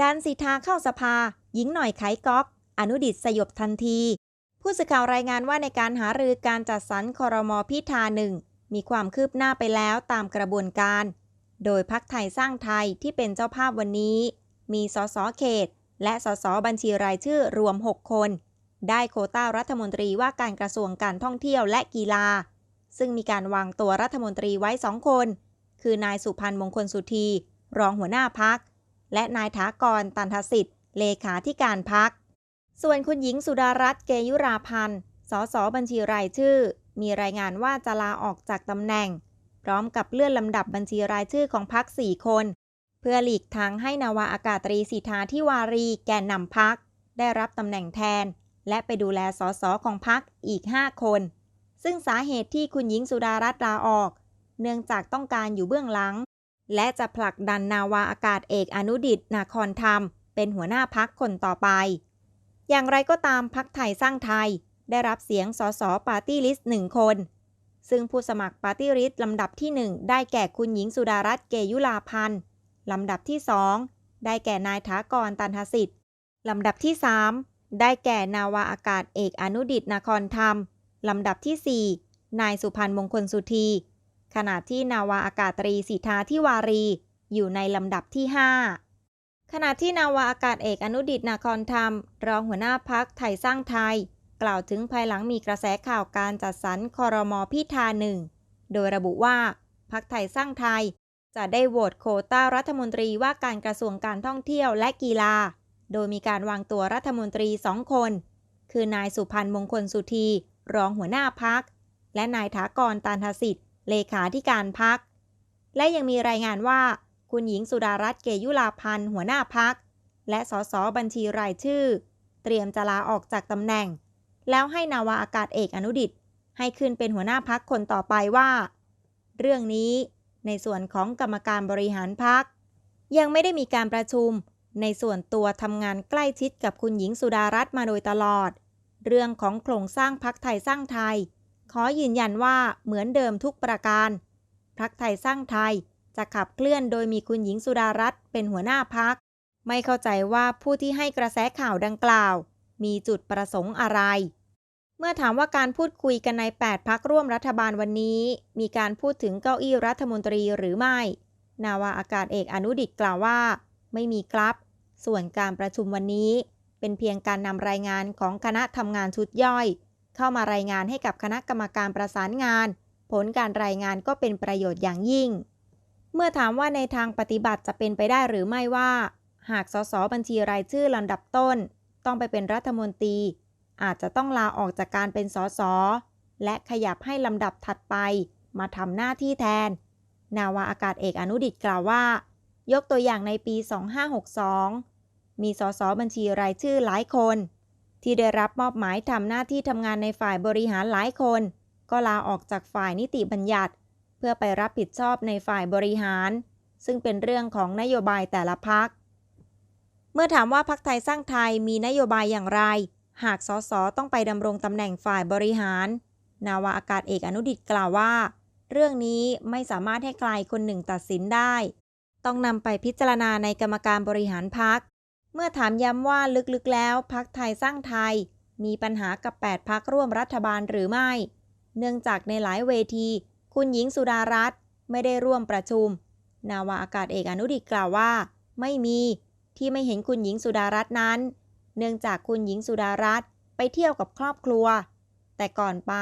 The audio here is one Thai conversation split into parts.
ดันสิทธาเข้าสภา หญิงหน่อยไขก๊อก อนุดิตสยบทันที ผู้สื่อข่าวรายงานว่าในการหารือการจัดสรรคอรมอพิธาหนึ่งมีความคืบหน้าไปแล้วตามกระบวนการ โดยพักไทยสร้างไทยที่เป็นเจ้าภาพวันนี้ มีสสเขต และสสบัญชีรายชื่อรวม 6 คน ได้โคต้ารัฐมนตรีว่าการกระทรวงการท่องเที่ยวและกีฬา ซึ่งมีการวางตัวรัฐมนตรีไว้สองคน คือนายสุพันธ์มงคลสุธีรองหัวหน้าพัก และนายถากรตันทสิทธิ์ เลขาธิการพัก ส่วนคุณหญิงสุดารัตน์เกยุราพันธ์ สสบัญชีรายชื่อ มีรายงานว่าจะลาออกจากตำแหน่ง พร้อมกับเลื่อนลำดับบัญชีรายชื่อของพักสี่คน เพื่อหลีกทางให้นาวาอากาศตรีสิทธาทิวารีแกนนำพัก ได้รับตำแหน่งแทน และไปดูแลสสของพักอีก 5 คน ซึ่งสาเหตุที่คุณหญิงสุดารัตน์ลาออก เนื่องจากต้องการอยู่เบื้องหลัง และจะผลักดันนาวาอากาศเอกอนุดิตนาคอนธรรม เป็นหัวหน้าพักคนต่อไป อย่างไรก็ตามพักไทยสร้างไทย ได้รับเสียงสสปาร์ตี้ลิสต์หนึ่งคน ซึ่งผู้สมัครปาร์ตี้ลิสต์ลำดับที่ 1 ได้แก่คุณหญิงสุดารัตน์เกยุลาพันธ์ลำดับที่ 2 ได้แก่นายถากรตันทสิทธิ์ลำดับที่ 3 ได้แก่นาวาอากาศเอกอนุดิตนาคอนธรรมลำดับที่ 4 นายสุพันธ์มงคลสุธี ขณะที่นาวาอากาศตรีสิทธาทิวารี อยู่ในลำดับที่ 5 ขณะที่นาวาอากาศเอกอนุดิตนาคอนธรรม รองหัวหน้าพักไทยสร้างไทย กล่าวถึงภายหลังมีกระแสข่าวการจัดสรรคอรมอพิธาหนึ่ง โดยระบุว่าพักไทยสร้างไทย จะได้โหวตโคต้ารัฐมนตรีว่าการกระทรวงการท่องเที่ยวและกีฬา โดยมีการวางตัวรัฐมนตรีสองคน คือนายสุพันธ์มงคลสุธีรองหัวหน้าพัก และนายถากรตานทสิทธิ์ เลขาธิการพัก และยังมีรายงานว่า คุณหญิงสุดารัตน์เกยุลาพันธ์หัวหน้าพัก และสสบัญชีรายชื่อ เตรียมจะลาออกจากตำแหน่ง แล้วให้นาวาอากาศเอกอนุดิต ให้ขึ้นเป็นหัวหน้าพักคนต่อไปว่า เรื่องนี้ในส่วนของกรรมการบริหารพัก ยังไม่ได้มีการประชุม ในส่วนตัวทำงานใกล้ชิดกับคุณหญิงสุดารัตน์มาโดยตลอด เรื่องของโครงสร้างพักไทยสร้างไทย ขอยืนยันว่าเหมือนเดิมทุกประการ พักไทยสร้างไทยจะขับเคลื่อนโดยมีคุณหญิงสุดารัตน์เป็นหัวหน้าพัก ไม่เข้าใจว่าผู้ที่ให้กระแสข่าวดังกล่าว มีจุดประสงค์อะไร เมื่อถามว่าการพูดคุยกันใน 8 พักร่วมรัฐบาลวันนี้ มีการพูดถึงเก้าอี้รัฐมนตรีหรือไม่ นาวาอากาศเอกอนุดิตกล่าวว่า ไม่มีครับ ส่วนการประชุมวันนี้ เป็นเพียงการนำรายงานของคณะทำงานชุดย่อย เข้ามารายงานให้กับคณะกรรมการประสานงาน ผลการรายงานก็เป็นประโยชน์อย่างยิ่ง เมื่อถามว่าในทางปฏิบัติจะเป็นไปได้หรือไม่ว่า หากสสบัญชีรายชื่อลำดับต้น ต้องไปเป็นรัฐมนตรี อาจจะต้องลาออกจากการเป็นสสและขยับให้ลำดับถัดไป มาทำหน้าที่แทน นาวาอากาศเอกอนุดิตกล่าวว่า ยกตัวอย่างในปี 2562 มีสสบัญชีรายชื่อหลายคน ที่ได้รับมอบหมายทำหน้าที่ทำงานในฝ่ายบริหารหลายคน ก็ลาออกจากฝ่ายนิติบัญญัติ เพื่อไปรับผิดชอบในฝ่ายบริหาร ซึ่งเป็นเรื่องของนโยบายแต่ละพัก เมื่อถามว่าพักไทยสร้างไทยมีนโยบายอย่างไร หากสสต้องไปดำรงตำแหน่งฝ่ายบริหาร นาวาอากาศเอกอนุดิตกล่าวว่า เรื่องนี้ไม่สามารถให้ใครคนหนึ่งตัดสินได้ ต้องนำไปพิจารณาในกรรมการบริหารพัก มื่อถามย้ำว่าลึกๆแล้วพักไทยสร้างไทย มีปัญหากับ 8 พักร่วมรัฐบาลหรือไม่ เนื่องจากในหลายเวที คุณหญิงสุดารัตน์ไม่ได้ร่วมประชุม นาวาอากาศเอกอนุดิตกล่าวว่า ไม่มีที่ไม่เห็นคุณหญิงสุดารัตน์นั้น เนื่องจากคุณหญิงสุดารัตน์ไปเที่ยวกับครอบครัว แต่ก่อนไป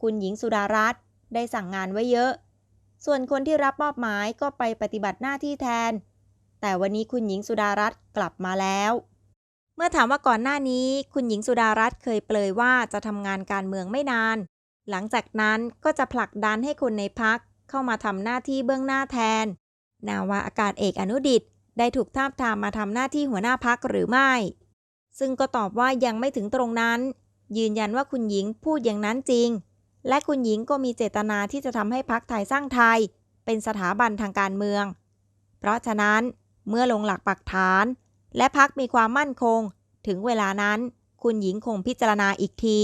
คุณหญิงสุดารัตน์ได้สั่งงานไว้เยอะ ส่วนคนที่รับมอบหมายก็ไปปฏิบัติหน้าที่แทน แต่วันนี้คุณหญิงสุดารัตน์กลับมาแล้ว เมื่อถามว่าก่อนหน้านี้ คุณหญิงสุดารัตน์เคยเปลยว่าจะทำงานการเมืองไม่นาน หลังจากนั้นก็จะผลักดันให้คนในพักเข้ามาทำหน้าที่เบื้องหน้าแทน นาวาอากาศเอกอนุดิตได้ถูกทาบทามมาทำหน้าที่หัวหน้าพักหรือไม่ ซึ่งก็ตอบว่ายังไม่ถึงตรงนั้น ยืนยันว่าคุณหญิงพูดอย่างนั้นจริง และคุณหญิงก็มีเจตนาที่จะทำให้พักไทยสร้างไทย เป็นสถาบันทางการเมือง เพราะฉะนั้น เมื่อลงหลักปักฐาน และพักมีความมั่นคง ถึงเวลานั้นคุณหญิงคงพิจารณาอีกที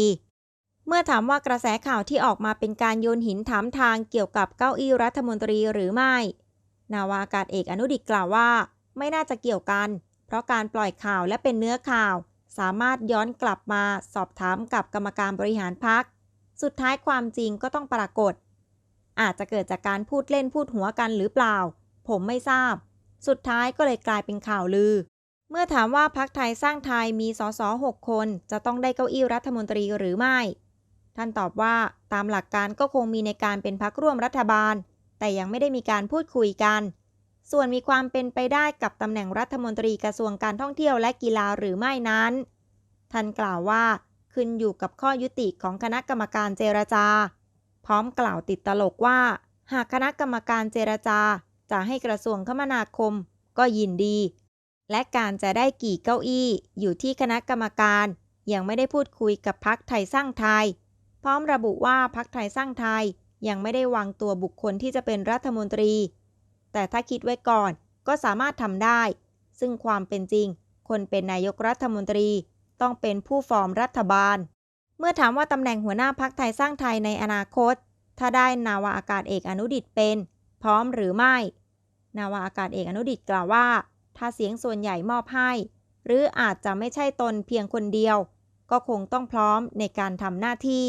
เมื่อถามว่ากระแสข่าวที่ออกมาเป็นการโยนหินถามทางเกี่ยวกับเก้าอี้รัฐมนตรีหรือไม่ นาวาอากาศเอกอนุดิตกล่าวว่า ไม่น่าจะเกี่ยวกัน เพราะการปล่อยข่าวและเป็นเนื้อข่าว สามารถย้อนกลับมาสอบถามกับกรรมการบริหารพัก สุดท้ายความจริงก็ต้องปรากฏ อาจจะเกิดจากการพูดเล่นพูดหัวกันหรือเปล่า ผมไม่ทราบ สุดท้ายก็เลยกลายเป็นข่าวลือ เมื่อถามว่าพักไทยสร้างไทยมีสส6คน จะต้องได้เก้าอี้รัฐมนตรีหรือไม่ ท่านตอบว่าตามหลักการก็คงมีในการเป็นพักร่วมรัฐบาล แต่ยังไม่ได้มีการพูดคุยกัน ส่วนมีความเป็นไปได้กับตำแหน่งรัฐมนตรีกระทรวงการท่องเที่ยวและกีฬาหรือไม่นั้น ท่านกล่าวว่าขึ้นอยู่กับข้อยุติของคณะกรรมการเจรจา พร้อมกล่าวติดตลกว่า หากคณะกรรมการเจรจา จะให้กระทรวงคมนาคมก็ยินดี และการจะได้กี่เก้าอี้อยู่ที่คณะกรรมการ ยังไม่ได้พูดคุยกับพักไทยสร้างไทย พร้อมระบุว่าพักไทยสร้างไทยยังไม่ได้วางตัวบุคคลที่จะเป็นรัฐมนตรี แต่ถ้าคิดไว้ก่อนก็สามารถทำได้ ซึ่งความเป็นจริง คนเป็นนายกรัฐมนตรีต้องเป็นผู้ฟอร์มรัฐบาล เมื่อถามว่าตำแหน่งหัวหน้าพักไทยสร้างไทยในอนาคต ถ้าได้นาวาอากาศเอกอนุดิตเป็น พร้อมหรือไม่ นาวาอากาศเอกอนุดิตกล่าวว่า ถ้าเสียงส่วนใหญ่มอบให้ หรืออาจจะไม่ใช่ตนเพียงคนเดียว ก็คงต้องพร้อมในการทำหน้าที่